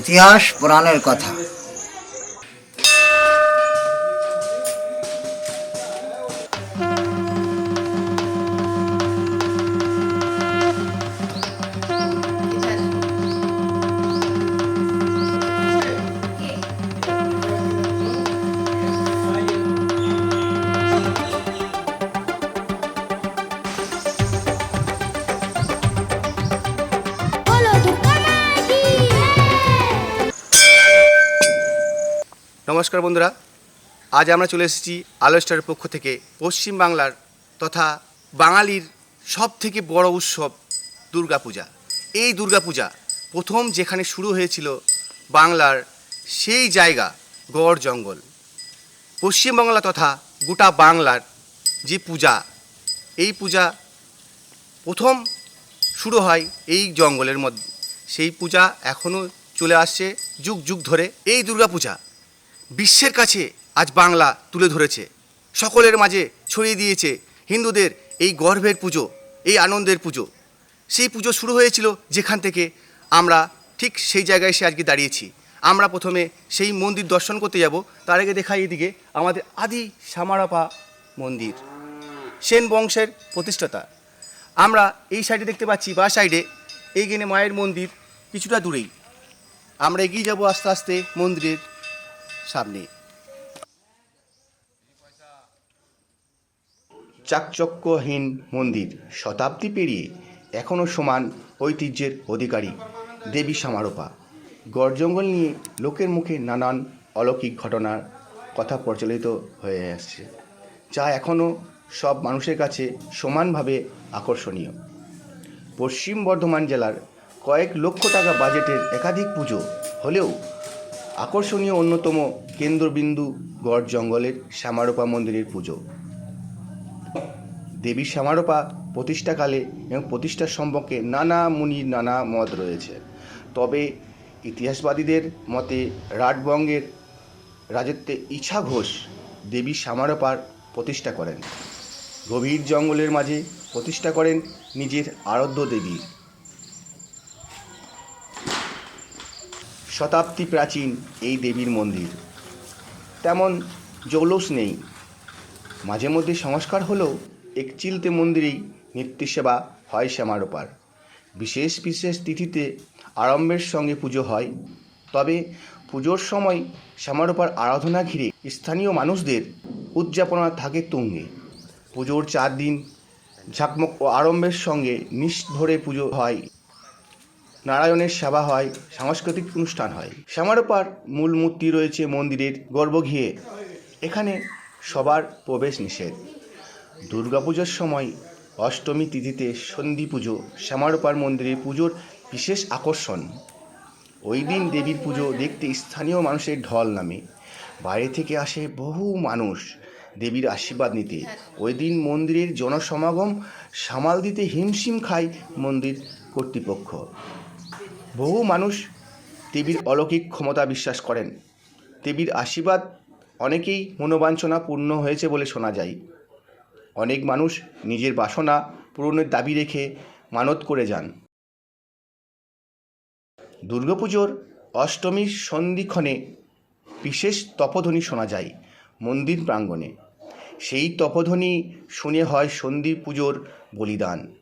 ইতিহাস পুরাণের কথা। নমস্কার বন্ধুরা। আজ আমরা চলে এসেছি আলো স্টারের পক্ষ থেকে পশ্চিম বাংলার তথা বাঙালির সব থেকে বড় উৎসব দুর্গাপূজা। এই দুর্গাপূজা প্রথম যেখানে শুরু হয়েছিল বাংলার সেই জায়গা, গড় জঙ্গল। পশ্চিমবাংলা তথা গোটা বাংলার যে পূজা, এই পূজা প্রথম শুরু হয় এই জঙ্গলের মধ্যে। সেই পূজা এখনও চলে আসছে যুগ যুগ ধরে। এই দুর্গাপূজা বিশ্বের কাছে আজ বাংলা তুলে ধরেছে। সকলের মাঝে ছড়িয়ে দিয়েছে হিন্দুদের এই গর্ভের পুজো, এই আনন্দের পুজো। সেই পুজো শুরু হয়েছিল যেখান থেকে আমরা ঠিক সেই জায়গায় এসে আজকে দাঁড়িয়েছি। আমরা প্রথমে সেই মন্দির দর্শন করতে যাব। তার আগে দেখাই এদিকে আমাদের আদি সামারাপা মন্দির, সেন বংশের প্রতিষ্ঠাতা। আমরা এই সাইডে দেখতে পাচ্ছি, বা সাইডে এইখানে মায়ের মন্দির কিছুটা দূরেই। আমরা এগিয়ে যাব আস্তে আস্তে মন্দিরের সামনে। চাকচক্যহীন মন্দির, শতাব্দী পেরিয়ে এখনও সমান ঐতিহ্যের অধিকারী দেবী সামারোপা। গড় জঙ্গল নিয়ে লোকের মুখে নানান অলৌকিক ঘটনার কথা প্রচলিত হয়ে আসছে, যা এখনও সব মানুষের কাছে সমানভাবে আকর্ষণীয়। পশ্চিম বর্ধমান জেলার কয়েক লক্ষ টাকা বাজেটের একাধিক পুজো হলেও আকর্ষণীয় অন্যতম কেন্দ্রবিন্দু গড় জঙ্গলের শ্যামারোপা মন্দিরের পুজো। দেবী শ্যামারোপা প্রতিষ্ঠাকালে এবং প্রতিষ্ঠার সম্পর্কে নানা মুনির নানা মত রয়েছে। তবে ইতিহাসবাদীদের মতে রাটবঙ্গের রাজত্বে ইছা ঘোষ দেবী শ্যামারোপার প্রতিষ্ঠা করেন। গভীর জঙ্গলের মাঝে প্রতিষ্ঠা করেন নিজের আরাধ্য দেবী। শতাব্দী প্রাচীন এই দেবীর মন্দির। তেমন জৌলস নেই। মাঝে মধ্যে সংস্কার হলেও এক চিলতে মন্দিরেই নিত্য সেবা হয় শ্যামারোপার বিশেষ বিশেষ তিথিতে আড়ম্বের সঙ্গে পুজো হয়। তবে পুজোর সময় শ্যামারোপার আরাধনা ঘিরে স্থানীয় মানুষদের উদযাপনা থাকে তুঙ্গে। পুজোর চার দিন ঝাঁকমক ও আড়ম্বের সঙ্গে নিষ্ঠ ভরে পুজো হয় নারায়ণের সেবা হয়, সাংস্কৃতিক অনুষ্ঠান হয়। শ্যামারোপার মূল মূর্তি রয়েছে মন্দিরের গর্ভগৃহে। এখানে সবার প্রবেশ নিষেধ। দুর্গাপুজোর সময় অষ্টমী তিথিতে সন্ধি পুজো শ্যামারোপার মন্দিরে পুজোর বিশেষ আকর্ষণ। ওই দিন দেবীর পুজো দেখতে স্থানীয় মানুষের ঢল নামে। বাইরে থেকে আসে বহু মানুষ দেবীর আশীর্বাদ নিতে। ওই দিন মন্দিরের জনসমাগম সামাল দিতে হিমশিম খায় মন্দির কর্তৃপক্ষ। বহু মানুষ দেবীর অলৌকিক ক্ষমতা বিশ্বাস করেন। দেবীর আশীর্বাদ অনেকেই মনোবাঞ্ছনা পূর্ণ হয়েছে বলে শোনা যায়। অনেক মানুষ নিজের বাসনা পূরণের দাবি রেখে মানত করে যান। দুর্গাপুজোর অষ্টমীর সন্ধিক্ষণে বিশেষ তপধ্বনি শোনা যায় মন্দির প্রাঙ্গণে। সেই তপধ্বনি শুনে হয় সন্ধি পুজোর বলিদান।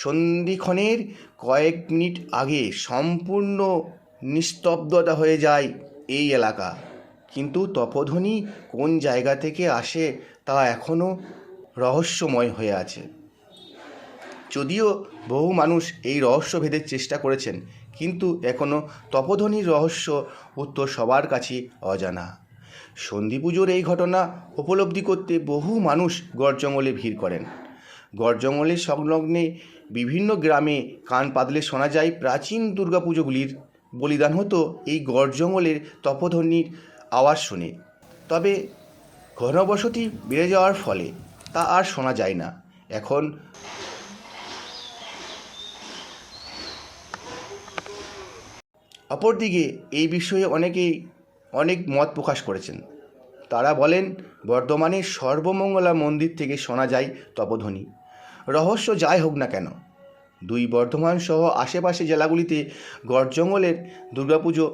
সন্ধিক্ষণের কয়েক মিনিট আগে সম্পূর্ণ নিস্তব্ধতা হয়ে যায় এই এলাকা। কিন্তু তপধ্বনি কোন জায়গা থেকে আসে তা এখনও রহস্যময় হয়ে আছে। যদিও বহু মানুষ এই রহস্য ভেদের চেষ্টা করেছেন, কিন্তু এখনও তপধ্বনির রহস্য উত্তর সবার কাছে অজানা। সন্ধি পুজোর এই ঘটনা উপলব্ধি করতে বহু মানুষ গড় জঙ্গলে ভিড় করেন। গড় জঙ্গলের সংলগ্নে বিভিন্ন গ্রামে কান পাতলে শোনা যায় প্রাচীন দুর্গাপুজোগুলির বলিদান হতো এই গড় জঙ্গলের তপধ্বনির আওয়াজ শুনে। তবে ঘনবসতি বেড়ে যাওয়ার ফলে তা আর শোনা যায় না। এখন অপরদিকে এই বিষয়ে অনেকেই অনেক মত প্রকাশ করেছেন। তারা বলেন, বর্ধমানের সর্বমঙ্গলা মন্দির থেকে শোনা যায় তপধ্বনি রহস্য যাই হোক না কেন, দুই বর্ধমান সহ আশেপাশে জেলাগুলিতে গড় জঙ্গলের দুর্গাপুজো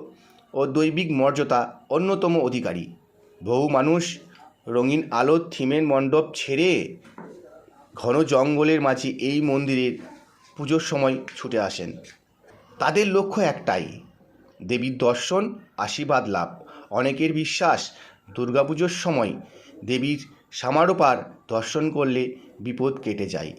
ও দৈবিক মর্যাদা অন্যতম অধিকারী। বহু মানুষ রঙিন আলোর থিমের মণ্ডপ ছেড়ে ঘন জঙ্গলের মাঝে এই মন্দিরের পুজোর সময় ছুটে আসেন। তাদের লক্ষ্য একটাই, দেবীর দর্শন, আশীর্বাদ লাভ। অনেকের বিশ্বাস, দুর্গাপুজোর সময় দেবীর সামারোপার দর্শন করলে বিপদ কেটে যায়।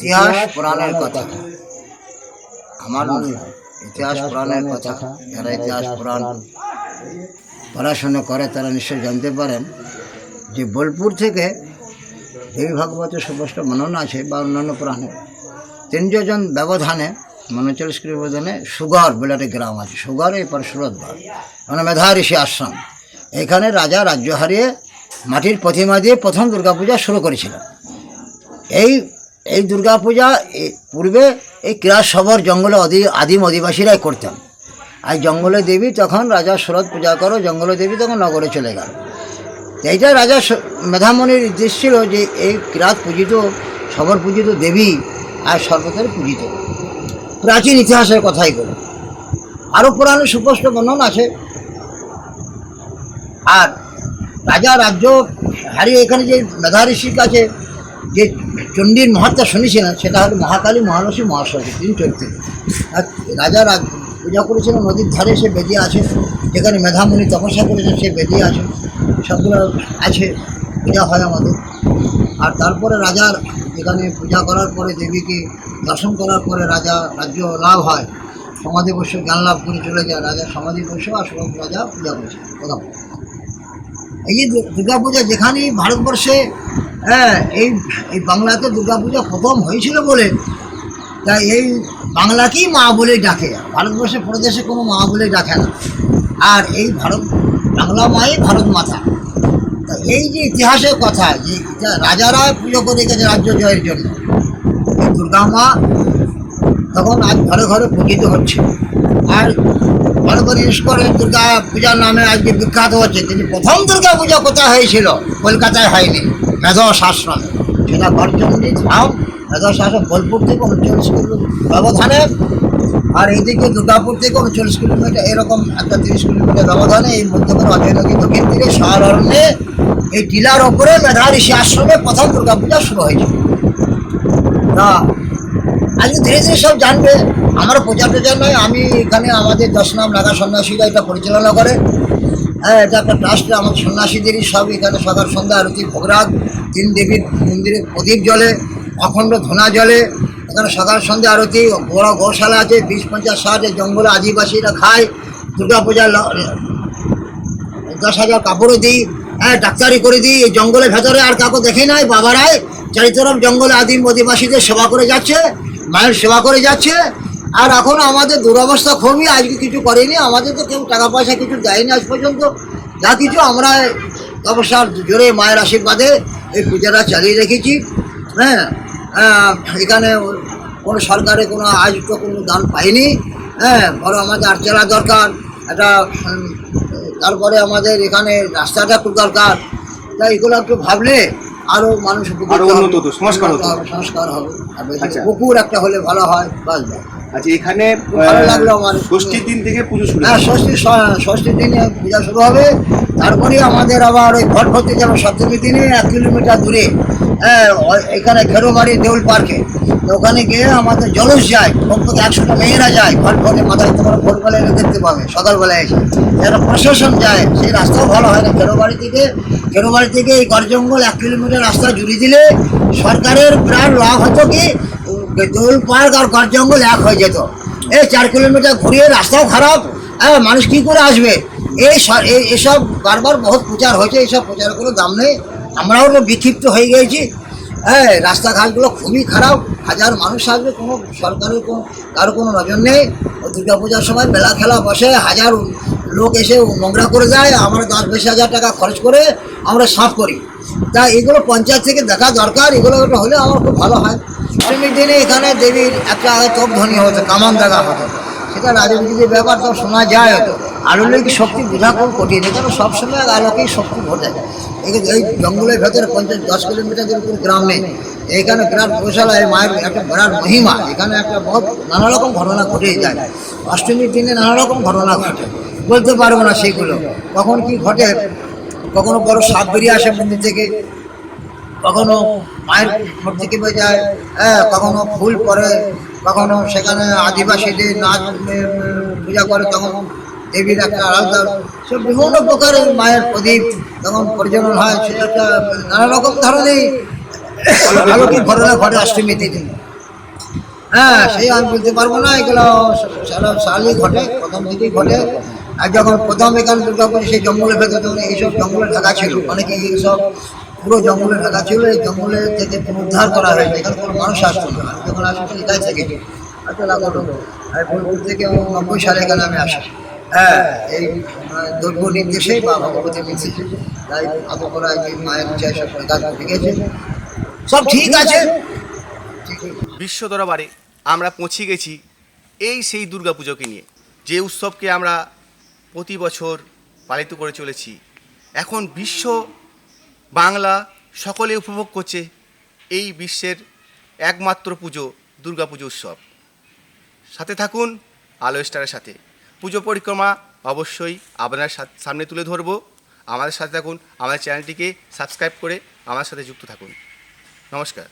ইতিহাস পুরাণের কথা। আমার ইতিহাস পুরাণের কথা। যারা ইতিহাস পুরাণ পড়াশোনা করে তারা নিশ্চয়ই জানতে পারেন যে বোলপুর থেকে দেবী ভাগবতের সুস্পষ্ট মনন আছে বা অন্যান্য পুরাণে। তিনশো জন ব্যবধানে উনচল্লিশ কিলো ব্যবধানে সুগর বলে একটা গ্রাম আছে। সুগর এরপর সুরতগড় মানে মেধা ঋষি আশ্রম। এখানে রাজা রাজ্য হারিয়ে মাটির প্রতিমা দিয়ে প্রথম দুর্গাপূজা শুরু করেছিলেন। এই এই দুর্গাপূজা পূর্বে এই ক্রীড়া সবর জঙ্গলে অধি, আদিম অধিবাসীরাই করতেন। আর জঙ্গলে দেবী তখন রাজা শরৎ পূজা করো, জঙ্গলে দেবী তখন নগরে চলে গেল। এইটা রাজা মেধামণির উদ্দেশ্য ছিল যে এই কিরাত পূজিত সবর পূজিত দেবী আর সর্বতের পূজিত। প্রাচীন ইতিহাসের কথাই বলে। আরও পুরানো সুস্পষ্ট বর্ণন আছে। আর রাজা রাজ্য হারিয়ে এখানে যে মেধা ঋষির কাছে যে চণ্ডীর মহাত্মা শুনেছিলেন সেটা হলো মহাকালী মহালক্ষ্মী মহাসরস্বতী তিন আর রাজা রাজ পূজা করেছিলেন নদীর ধারে সে বেদিয়ে আছে, যেখানে মেধামণি তপস্যা করেছেন সে বেদিয়ে আছে। সবগুলো আছে, পূজা হয় আমাদের। আর তারপরে রাজার যেখানে পূজা করার পরে দেবীকে দর্শন করার পরে রাজা রাজ্য লাভ হয়। সমাধি বৈশ্য জ্ঞান লাভ করে চলে যায়। রাজা সমাধি বৈশ্য আর সব রাজা পূজা করেছে প্রথম। এই যে দুর্গাপূজা যেখানেই ভারতবর্ষে হ্যাঁ এই এই বাংলাতে দুর্গাপূজা প্রথম হয়েছিল বলে তাই এই বাংলাকেই মা বলে ডাকে, ভারতবর্ষে প্রদেশে কোনো মা বলে ডাকে না। আর এই ভারত, বাংলা মাই ভারত মাতা। তা এই যে ইতিহাসের কথা, যে রাজারা পুজো করে গেছে রাজ্য জয়ের জন্য দুর্গা মা তখন আজ ঘরে ঘরে পূজিত হচ্ছে। আর ঘরে করে নামে আজকে বিখ্যাত হচ্ছে। কিন্তু প্রথম দুর্গা পূজা হয়েছিল? কলকাতায় হয়নি। মেধস আশ্রমে সেটা গড়চন্ডী ধাম মেধস আশ্রম বোলপুর থেকে উনচল্লিশ কিলো ব্যবধানে। আর এইদিকে দুর্গাপুর থেকে উনচল্লিশ কিলোমিটার এরকম একটা তিরিশ কিলোমিটার ব্যবধানে এই অজয় নদী, দক্ষিণ তীরে শহর এই টিলার ওপরে মেধা ঋষি আশ্রমে প্রথম দুর্গাপূজা শুরু হয়েছিল। তা আজকে ধীরে ধীরে সব জানবে আমার প্রচার প্রচার নয়, আমি এখানে আমাদের দশ নাম নাগা সন্ন্যাসীরা এটা পরিচালনা করে। হ্যাঁ এটা একটা ট্রাস্টে আমার সন্ন্যাসীদেরই সব এখানে সকাল সন্ধ্যা আরতি, ভোগরাগ, তিন দেবীর মন্দিরে প্রদীপ জলে অখণ্ড ধোনা জলে এখানে সকাল সন্ধ্যা আরতি, বড় গৌশালা আছে, বিশ পঞ্চাশ ষাট জঙ্গলে আদিবাসীরা খায় দুর্গা পূজা দশ হাজার কাপড়ও দিই হ্যাঁ ডাক্তারি করে দিই, এই জঙ্গলের ভেতরে আর কাউকে দেখে নাই, বাবারাই চারিতরফ জঙ্গলে আদিম অধিবাসীদের সেবা করে যাচ্ছে মায়ের সেবা করে যাচ্ছে। আর এখন আমাদের দুরবস্থা খুবই আজকে কিছু করেনি। আমাদের তো কেউ টাকা পয়সা কিছু দেয়নি আজ পর্যন্ত। যা কিছু আমরা তপস্যার জোরে মায়ের আশীর্বাদে এই পূজাটা চালিয়ে রেখেছি। হ্যাঁ এখানে কোনো সরকারে কোনো আজ তো কোনো দান পাইনি। হ্যাঁ বড় আমাদের আর চলা দরকার, একটা তারপরে আমাদের এখানে রাস্তাটা খুব দরকার। তাই এগুলো একটু ভাবলে আরও মানুষ আরও উন্নত হতো, সংস্কার হতো। সংস্কার হবে আচ্ছা। পুকুর একটা হলে ভালো হয় বাস। আচ্ছা এখানে ভালো লাগল আমার। ষষ্ঠীর দিন থেকে পুজো শুরু হ্যাঁ ষষ্ঠী ষষ্ঠীর দিনে পূজা শুরু হবে তারপরে আমাদের আবার ওই ঘট ভর্তি যাব সপ্তমীর দিনে এক কিলোমিটার দূরে হ্যাঁ এখানে খেরোবাড়ি দেউল পার্কে তো ওখানে গিয়ে আমাদের জলস যায় কমপক্ষে একশোটা মেয়েরা যায় ঘট ভরে মাথায় তোমার ভোরবেলা এলে দেখতে পাবে সকালবেলায় এসে যারা প্রশাসন যায় সেই রাস্তাও ভালো হয় না খেরোবাড়ি থেকে খেরোবাড়ি থেকে এই গড় জঙ্গল এক কিলোমিটার রাস্তা জুড়ে দিলে সরকারের বিরাট লাভ হতো কি দোল পার্ক আর গড় জঙ্গল এক হয়ে যেত। এই চার কিলোমিটার ঘুরিয়ে রাস্তাও খারাপ হ্যাঁ মানুষ কী করে আসবে? এই এসব বারবার বহুত প্রচার হয়েছে এইসব প্রচারের কোনো দাম নেই। আমরাও তো বিক্ষিপ্ত হয়ে গিয়েছি। হ্যাঁ রাস্তাঘাটগুলো খুবই খারাপ, হাজার মানুষ আসবে, কোনো সরকারের কোনো কারও কোনো নজর নেই। দুর্গা পূজার সময় মেলা খেলা বসে, হাজার লোক এসে নোংরা করে যায় আমরা দশ বিশ হাজার টাকা খরচ করে আমরা সাফ করি। তা এগুলো পঞ্চায়েত থেকে দেখা দরকার, এগুলো হলে আমার খুব ভালো হয়। অষ্টমীর দিনে এখানে দেবীর একটা আগে তোপ ধ্বনি হতো কামান দেখা হতো। সেটা রাজনীতির ব্যাপার তো শোনা যায় হতো আলোলের কি শক্তি বোঝা খুব কঠিন? এখানে সবসময় আলোকেই শক্তি ঘটে। এই এই জঙ্গলের ভেতরে পঞ্চাশ দশ কিলোমিটারের উপর গ্রাম নেই। এখানে বিরাট গোশালায় মায়ের একটা বিরাট মহিমা। এখানে একটা বহুত নানা রকম ঘটনা ঘটেই যায়। অষ্টমীর দিনে নানা রকম ঘটনা ঘটে। বলতে পারব না সেগুলো। কখন কি ঘটে, কখনো বড় সাপ বেরিয়ে আসে মন্দির থেকে, কখনো মায়ের বেয়ে যায় হ্যাঁ কখনো ফুল পরে কখনো সেখানে আদিবাসীদের নাচ, পূজা করে, তখন দেবীর একটা আলাদা সব বিভিন্ন প্রকারের মায়ের প্রদীপ তখন পরিচালন হয়, সেটা একটা নানা রকম ধরনের অলৌকিক ঘটনা ঘটে অষ্টমী দিন। হ্যাঁ সেই আমি বলতে পারব না, এগুলো সারা সালই ঘটে, প্রথম থেকেই ঘটে। আর যখন প্রথম এখানে দুর্গাপুরে সেই জঙ্গলের ভেতরে তখন এইসব জঙ্গলে ঢাকা ছিল, অনেকে এইসব পুরো জঙ্গলে ঢাকা ছিল, এই জঙ্গলে থেকে পুনরুদ্ধার করা হয়েছে। এখানে কোনো মানুষ আসতো না আমি যখন আসতো এটাই থেকে হয়তো লাগতো আর বোলপুর থেকে নব্বই সালে এখানে আমি আসি। হ্যাঁ এই মানে দৈব নির্দেশে বা ভগবতী নির্দেশে। তাই আদর করা যে মায়ের ইচ্ছায় সব ঠিক আছে। ঠিক বিশ্ব দরবারে আমরা পৌঁছে গেছি এই সেই দুর্গাপুজোকে নিয়ে। যে উৎসবকে আমরা প্রতি বছর পালিত করে চলেছি। এখন বিশ্ব, বাংলা সকলে উপভোগ করছে এই বিশ্বের একমাত্র পুজো, দুর্গাপুজো উৎসব। সাথে থাকুন আলো স্টারের সাথে। পুজো পরিক্রমা অবশ্যই আপনার সামনে তুলে ধরবো। আমাদের সাথে থাকুন, আমাদের চ্যানেলটিকে সাবস্ক্রাইব করে আমার সাথে যুক্ত থাকুন। নমস্কার।